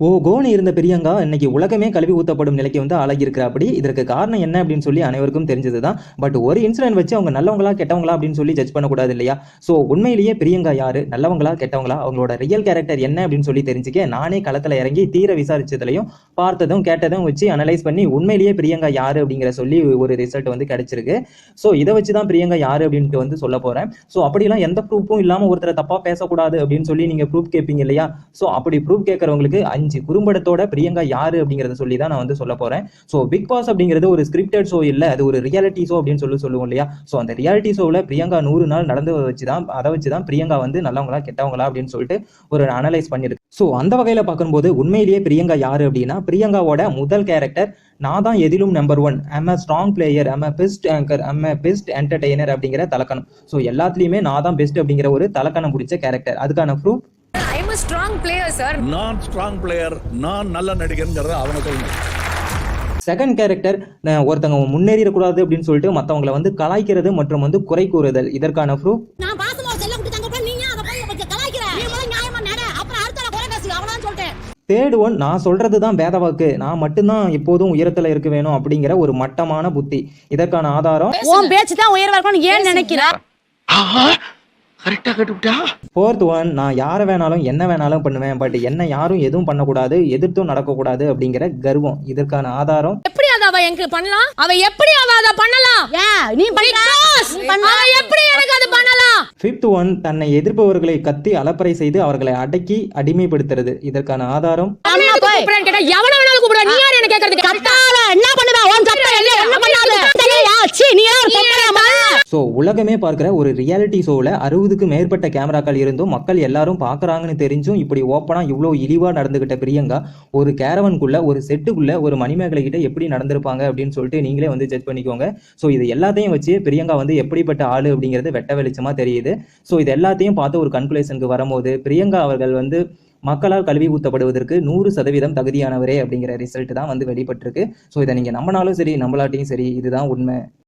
ஓ ஓகோன்னு இருந்த பெரியங்கா இன்னைக்கு உலகமே கல்வி ஊத்தப்படும் நிலைக்கு வந்து ஆளாகியிருக்கிறா அப்படி இதற்கு காரணம் என்ன அப்படின்னு சொல்லி அனைவருக்கும் தெரிஞ்சது தான் பட் ஒரு இன்சிடென்ட் வச்சு அவங்க நல்லவங்களா கெட்டவங்களா அப்படின்னு சொல்லி ஜட்ஜ் பண்ணக்கூடாது இல்லையா? ஸோ உண்மையிலேயே பிரியங்கா யாரு? நல்லவங்களா கெட்டவங்களா? அவங்களோட ரியல் கேரக்டர் என்ன அப்படின்னு சொல்லி தெரிஞ்சுக்க நானே களத்தில் இறங்கி தீர விசாரிச்சதுலையும் பார்த்ததும் கேட்டதும் வச்சு அனலைஸ் பண்ணி உண்மையிலேயே பிரியங்கா யாரு அப்படிங்கிற சொல்லி ஒரு ரிசல்ட் வந்து கிடைச்சிருக்கு. ஸோ இதை வச்சு தான் பிரியங்கா யாரு அப்படின்ட்டு வந்து சொல்ல போறேன். ஸோ அப்படிலாம் எந்த ப்ரூஃபும் இல்லாமல் ஒருத்தரை தப்பா பேசக்கூடாது அப்படின்னு சொல்லி நீங்க ப்ரூஃப் கேட்பீங்க இல்லையா? ஸோ அப்படி ப்ரூஃப் கேட்கறவங்களுக்கு அஞ்சு குறும்படத்தோட பிரியங்கா யாரு அப்படிங்கறத சொல்லி தான் நான் வந்து சொல்ல போறேன். ஸோ பிக் பாஸ் அப்படிங்கிறது ஒரு ஸ்கிரிப்டட் ஷோ இல்ல அது ஒரு ரியாலிட்டி ஷோ அப்படின்னு சொல்லி சொல்லுவோம் இல்லையா? ஸோ அந்த ரியாலிட்டி ஷோவில் பிரியங்கா நூறு நாள் நடந்து வச்சு தான் அதை வச்சு தான் பிரியங்கா வந்து நல்லவங்களா கெட்டவங்களா அப்படின்னு சொல்லிட்டு ஒரு அனலைஸ் பண்ணிருக்கு. ஸோ அந்த வகையில் பார்க்கும்போது உண்மையிலேயே பிரியங்கா யாரு அப்படின்னா பிரியங்காவோட முதல் கேரக்டர் நான் தான் எதிலும் number one I'm a strong player I'm a best anchor I'm a best entertainer அப்படிங்கிற தலக்கணம். ஸோ எல்லாத்துலேயுமே நான் தான் பெஸ்ட் அப்படிங்கிற ஒரு தலக்கணம் பிடிச்ச கேரக்டர் அதுக்கான proof I'm strong player sir நான் ஸ்ட்ராங் பிளேயர் நான் நல்ல நடிகர்ங்கிறத அவனை சொல்லணும் செகண்ட் கேரக்டர் ஒருத்தவங்க முன்னேறிடக்கூடாது அப்படின்னு சொல்லிட்டு மற்றவங்களை வந்து கலாய்க்கிறது மற்றும் வந்து குறை கூறுதல். இதற்கான ப்ரூஃப் நான் பாசமா செல்ல குட்டி தங்க போய் நீங்க அதை போய் கொஞ்சம் கலாய்க்கிற? நீ முதல்ல நியாயமா நட. அப்புறம் அடுத்த குறை பேசுங்க அவ்வளவுதான் சொல்லிட்டேன். தேர்ட் ஒன் நான் சொல்றது தான் வேத வாக்கு. நான் மட்டும்தான் எப்போதும் உயரத்துல இருக்க வேணும் அப்படிங்கிற ஒரு மட்டமான புத்தி. இதற்கான ஆதாரம்? உன் பேச்சு தான் உயர்வா இருக்கணும் ஏன் நினைக்கிற? கரெக்டா கட்டுவிட்டா? ஃபோர்த் ஒன் நான் யாரை வேணாலும் என்ன வேணாலும் பண்ணுவேன் பட் என்ன யாரும் எதுவும் பண்ணக்கூடாது எதிர்த்தும் நடக்கக்கூடாது அப்படிங்கிற கர்வம். இதற்கான ஆதாரம்? எப்படி அத அவ எனக்கு பண்ணலாம்? அவ எப்படி அவ அத பண்ணலாம்? நீ அவ எப்படி எனக்கு அது பண்ணலாம்? ஃபிஃப்த் ஒன் தன்னை எதிர்ப்பவர்களை கத்தி அலப்பறை செய்து அவர்களை அடக்கி அடிமைப்படுத்துறது. இதற்கான ஆதாரம்? கேட்டா எவன வேணாலும் கூப்பிடுற நீ யார் என்ன கேக்குறதுக்கு கத்தால என்ன பண்ணுவ உன் சத்தம் என்ன என்ன பண்ணாத தெரியா சீ நீ யார் பொம்பளையா மகன் ஸோ உலகமே பார்க்குற ஒரு ரியாலிட்டி ஷோவில் அறுபதுக்கு மேற்பட்ட கேமராக்கள் இருந்தும் மக்கள் எல்லாரும் பார்க்குறாங்கன்னு தெரிஞ்சும் இப்படி ஓப்பனாக இவ்வளோ இழிவாக நடந்துக்கிட்ட பிரியங்கா ஒரு கேரவனுக்குள்ள ஒரு செட்டுக்குள்ள ஒரு மணிமேகலை கிட்ட எப்படி நடந்திருப்பாங்க அப்படின்னு சொல்லிட்டு நீங்களே வந்து ஜட்ஜ் பண்ணிக்கோங்க. ஸோ இது எல்லாத்தையும் வச்சு பிரியங்கா வந்து எப்படிப்பட்ட ஆள் அப்படிங்கிறது வெட்ட வெளிச்சமாக தெரியுது. ஸோ இது எல்லாத்தையும் பார்த்து ஒரு கன்குலேஷனுக்கு வரும்போது பிரியங்கா அவர்கள் வந்து மக்களால் கல்வி ஊத்தப்படுவதற்கு நூறு சதவீதம் தகுதியானவரே அப்படிங்கிற ரிசல்ட் தான் வந்து வெளிப்பட்டிருக்கு. ஸோ இதை நீங்கள் நம்பினாலும் சரி நம்மளாட்டையும் சரி இதுதான் உண்மை.